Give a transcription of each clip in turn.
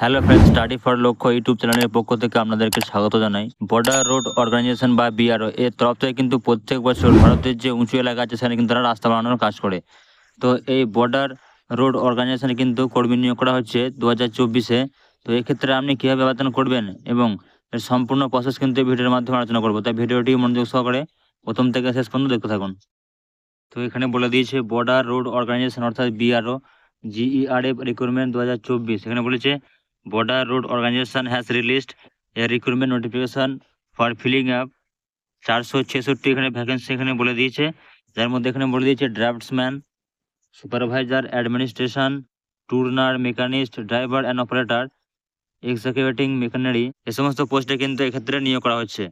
Hello friend study for Lakshya YouTube চ্যানেলের পক্ষ থেকে আপনাদেরকে স্বাগত জানাই। বর্ডার রোড অর্গানাইজেশন বা বিআরও এর তরফ থেকে কিন্তু প্রত্যেক বছর ভারতের যে উঁচু এলাকা আছে, সেখানে কিন্তু তারা রাস্তা বানানোর কাজ করে। তো এই বর্ডার রোড অর্গানাইজেশনে কিন্তু কর্মী নিয়োগ করা হচ্ছে দু হাজার চব্বিশে। তো এক্ষেত্রে আপনি কীভাবে আবেদন করবেন এবং এর সম্পূর্ণ প্রসেস কিন্তু এই ভিডিওর মাধ্যমে আলোচনা করব। তাই ভিডিওটি মনোযোগ সহকারে প্রথম থেকে শেষ পর্যন্ত দেখতে থাকুন। তো এখানে বলে দিয়েছে বর্ডার রোড অর্গানাইজেশন অর্থাৎ বিআরও জিইআরএফ রিক্রুটমেন্ট দু হাজার চব্বিশ। এখানে বলেছে border road organization has released a recruitment notification for filling up চারশো ছেষট্টি এখানে ভ্যাকেন্সি এখানে বলে দিয়েছে। যার মধ্যে এখানে বলে দিয়েছে draftsman supervisor administration turner machinist driver and operator executing machinery এ সমস্ত পোস্টে কিন্তু এক্ষেত্রে নিয়োগ করা হচ্ছে।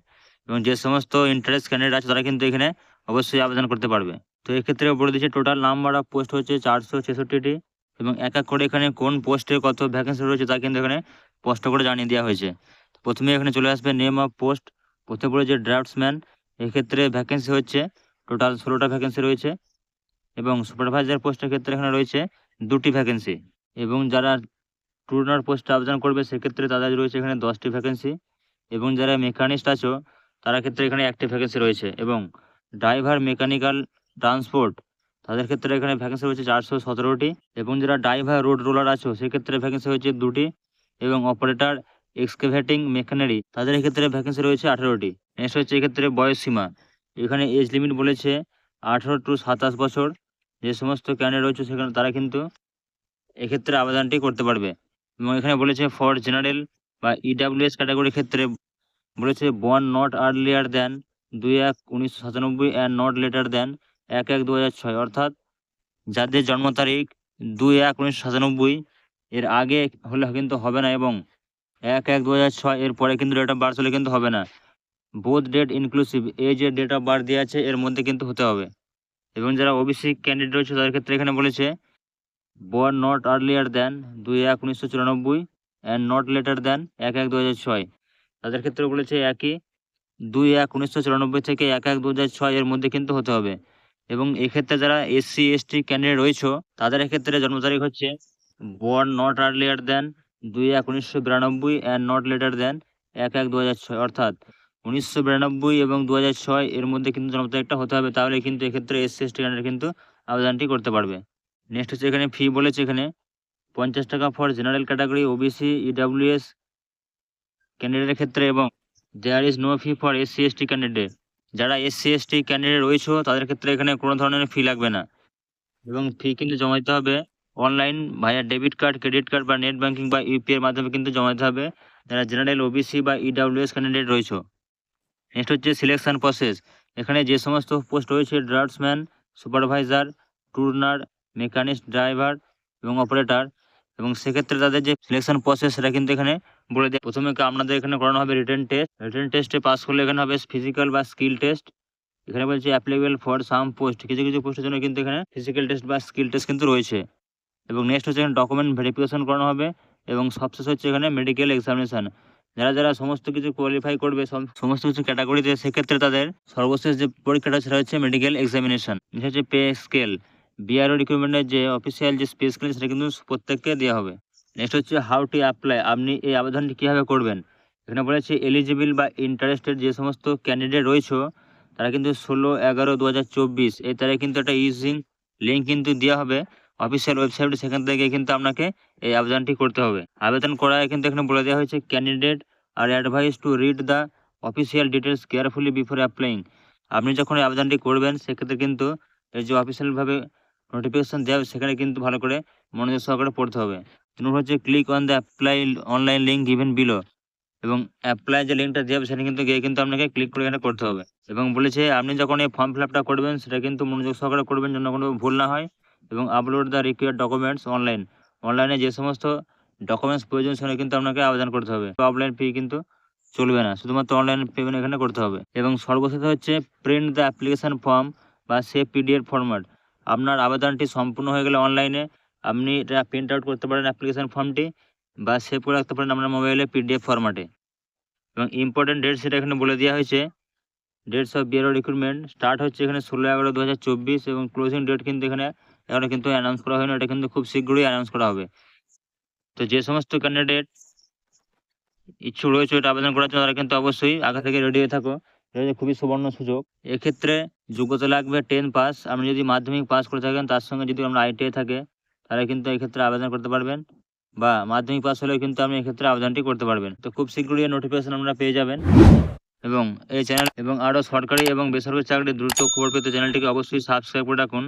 এবং যে সমস্ত ইন্টারেস্ট ক্যান্ডিডেট আছে তারা কিন্তু এখানে অবশ্যই আবেদন করতে পারবে। তো এক্ষেত্রে বলে দিয়েছে টোটাল নাম্বার অফ পোস্ট হচ্ছে চারশো ছেষট্টিটি। এবং এক এক করে এখানে কোন পোস্টে কত ভ্যাকেন্সি রয়েছে তা কিন্তু এখানে স্পষ্ট করে জানিয়ে দেওয়া হয়েছে। প্রথমে এখানে চলে আসবে নেম অফ পোস্ট প্রথমে পড়ে যে ড্রাফটসম্যান এক্ষেত্রে ভ্যাকেন্সি হচ্ছে টোটাল ষোলোটা ভ্যাকেন্সি রয়েছে এবং সুপারভাইজার পোস্টের ক্ষেত্রে এখানে রয়েছে দুটি ভ্যাকেন্সি এবং যারা টুরনার পোস্টে আবেদন করবে সেক্ষেত্রে তাদের রয়েছে এখানে দশটি ভ্যাকেন্সি এবং যারা মেকানিস্ট আছো, তারা ক্ষেত্রে এখানে একটি ভ্যাকেন্সি রয়েছে এবং ড্রাইভার মেকানিক্যাল ট্রান্সপোর্ট তাদের ক্ষেত্রে এখানে ভ্যাকেন্সি রয়েছে চারশো সতেরোটি এবং যারা ড্রাইভার রোড রোলার আছো, সেক্ষেত্রে ভ্যাকেন্সি হয়েছে দুটি এবং অপারেটার এক্সকেভেটিং মেকানারি তাদের ক্ষেত্রে ভ্যাকেন্সি রয়েছে আঠেরোটি। নেক্সট হচ্ছে এক্ষেত্রে বয়স সীমা। এখানে এজ লিমিট বলেছে আঠেরো টু সাতাশ বছর। যে সমস্ত ক্যান্ডিডেট রয়েছে সেখানে তারা কিন্তু এক্ষেত্রে আবেদনটি করতে পারবে। এবং এখানে বলেছে ফর জেনারেল বা ইডাব্লিউএস ক্যাটাগরির ক্ষেত্রে বলেছে বন নট আর্লিয়ার দেন দুই এক উনিশশো সাতানব্বই অ্যান্ড নট লেটার দেন এক এক দু ছয়। অর্থাৎ যাদের জন্ম তারিখ দুই এক উনিশশো সাতানব্বই, এর আগে হলে কিন্তু হবে না এবং এক এক দু ছয়, এর পরে কিন্তু ডেট অফ বার্থ হলে কিন্তু হবে না। বোথ ডেট ইনক্লুসিভ এই যে ডেট অফ বার্থ দেওয়া আছে, এর মধ্যে কিন্তু হতে হবে। এবং যারা ওবিসি ক্যান্ডিডেট রয়েছে, তাদের ক্ষেত্রে এখানে বলেছে বর নট আর্লিয়ার দেন দুই এক উনিশশো চুরানব্বই অ্যান্ড নট লেটার দেন এক এক দু ছয়। তাদের ক্ষেত্রে বলেছে একই, দুই এক উনিশশো চুরানব্বই থেকে এক এক দু ছয় এর মধ্যে কিন্তু হতে হবে। এবং এক্ষেত্রে যারা এসসি এসটি ক্যান্ডিডেট রয়েছে, তাদের ক্ষেত্রে জন্ম তারিখ হচ্ছে বর্ন নট আর্লিয়ার দেন দুই এক উনিশশো বিরানব্বই অ্যান্ড নট লেটার দেন এক এক দু হাজার ছয়, অর্থাৎ উনিশশো বিরানব্বই এবং দু হাজার ছয় এর মধ্যে কিন্তু জন্ম তারিখটা হতে হবে, তাহলে কিন্তু এক্ষেত্রে এসসি এসটি ক্যান্ডিডেট কিন্তু আবেদনটি করতে পারবে। নেক্সট হচ্ছে এখানে ফি বলেছে এখানে পঞ্চাশ টাকা for general category OBC EWS ক্যান্ডিডেটের ক্ষেত্রে এবং there is no fee for SC ST candidate যারা এস এসসি এসটি ক্যান্ডিডেট রয়েছে, তাদের ক্ষেত্রে এখানে কোনো ধরনের ফি লাগবে না। এবং ফি কিন্তু জমা দিতে হবে online via debit card credit card বা নেট ব্যাঙ্কিং বা ইউপিআই এর মাধ্যমে কিন্তু জমা দিতে হবে। যারা জেনারেল ওবিসি বা ইডাব্লিউএস ক্যান্ডিডেট রয়েছে। নেক্সট হচ্ছে সিলেকশন প্রসেস এখানে যে সমস্ত পোস্ট রয়েছে draftsman supervisor turner machinist driver এবং অপারেটর এবং সেক্ষেত্রে তাদের যে সিলেকশন প্রসেস সেটা কিন্তু এখানে বলে দেয়। প্রথমে আপনাদের এখানে করানো হবে রিটেন টেস্ট রিটেন টেস্টে পাস করলে এখানে হবে ফিজিক্যাল বা স্কিল টেস্ট এখানে বলছে অ্যাপ্লিকেবল ফর সাম পোস্ট কিছু কিছু পোস্টের জন্য কিন্তু এখানে ফিজিক্যাল টেস্ট বা স্কিল টেস্ট কিন্তু রয়েছে। এবং নেক্সট হচ্ছে এখানে ডকুমেন্ট ভেরিফিকেশন করানো হবে এবং সবশেষ হচ্ছে এখানে মেডিকেল এক্সামিনেশন যারা যারা সমস্ত কিছু কোয়ালিফাই করবে সম- সমস্ত কিছু ক্যাটাগরিতে সেক্ষেত্রে তাদের সর্বশেষ যে পরীক্ষাটা সেটা হচ্ছে মেডিকেল এক্সামিনেশন হচ্ছে পে স্কেল বিআরও রিক্রুটমেন্টের যে অফিসিয়াল যে স্পেস স্কেল সেটা কিন্তু প্রত্যেককে দেওয়া হবে। নেক্সট হচ্ছে হাউ টু অ্যাপ্লাই আপনি এই আবেদনটি কীভাবে করবেন? এখানে বলেছে এলিজিবল বা ইন্টারেস্টেড যে সমস্ত ক্যান্ডিডেট রয়েছে, তারা কিন্তু ষোলো এগারো দু হাজার চব্বিশ, এই তারিখে কিন্তু একটা ইউজিং লিঙ্ক কিন্তু দেওয়া হবে। অফিসিয়াল ওয়েবসাইটে সেখান থেকে কিন্তু আপনাকে এই আবেদনটি করতে হবে। আবেদন করায় কিন্তু এখানে বলে দেওয়া হয়েছে candidate are advise to read the official details carefully before applying আপনি যখন এই আবেদনটি করবেন, সেক্ষেত্রে কিন্তু এই যে অফিসিয়ালভাবে নোটিফিকেশন দেওয়া হবে, সেখানে কিন্তু ভালো করে মনোযোগ সহকারে পড়তে হবে। নম্বর হচ্ছে click on the apply online link given below এবং অ্যাপ্লাই যে লিঙ্কটা দেওয়া হবে সেটা কিন্তু গিয়ে কিন্তু আপনাকে ক্লিক করে এখানে করতে হবে। এবং বলেছে, আপনি যখন এই ফর্ম ফিল আপটা করবেন, সেটা কিন্তু মনোযোগ সহকারে করবেন যেন কোনো ভুল না হয় এবং upload the required documents online অনলাইনে যে সমস্ত ডকুমেন্টস প্রয়োজন সেটা কিন্তু আপনাকে আবেদন করতে হবে। অফলাইন ফি কিন্তু চলবে না, শুধুমাত্র অনলাইন পেমেন্ট এখানে করতে হবে। এবং সর্বশেষ হচ্ছে প্রিন্ট দ্য অ্যাপ্লিকেশন ফর্ম বা সে পিডিএফ ফরম্যাট আপনার আবেদনটি সম্পূর্ণ হয়ে গেলে অনলাইনে আপনি এটা প্রিন্ট আউট করতে পারেন অ্যাপ্লিকেশান ফর্মটি বা সেভ করে রাখতে পারেন আপনার মোবাইলে পিডিএফ ফরম্যাটে এবং ইম্পর্টেন্ট ডেট সেটা এখানে বলে দেওয়া হয়েছে। Dates of BRO recruitment start হচ্ছে এখানে ষোলো এগারো দু হাজার চব্বিশ এবং ক্লোজিং ডেট কিন্তু এখানে এখনও কিন্তু অ্যানাউন্স করা হয়নি, এটা কিন্তু খুব শীঘ্রই অ্যানাউন্স করা হবে। তো যে সমস্ত ক্যান্ডিডেট ইচ্ছুক রয়েছে এটা আবেদন করার জন্য তারা কিন্তু অবশ্যই আগে থেকে রেডি হয়ে থাকো। এটা খুবই সুবর্ণ সুযোগ। এক্ষেত্রে যোগ্যতা লাগবে টেন পাস আপনি যদি মাধ্যমিক পাস করে থাকেন, তার সঙ্গে যদি আমরা আইটিআই থাকে, তাহলে কিন্তু এক্ষেত্রে আবেদন করতে পারবেন। বা মাধ্যমিক পাস হলেও কিন্তু আপনি এক্ষেত্রে আবেদনটি করতে পারবেন। তো খুব শীঘ্রই নোটিফিকেশন আপনারা পেয়ে যাবেন। এবং এই চ্যানেল এবং আরও সরকারি এবং বেসরকারি চাকরি দ্রুত খবর পেতে চ্যানেলটিকে অবশ্যই সাবস্ক্রাইব করে রাখুন।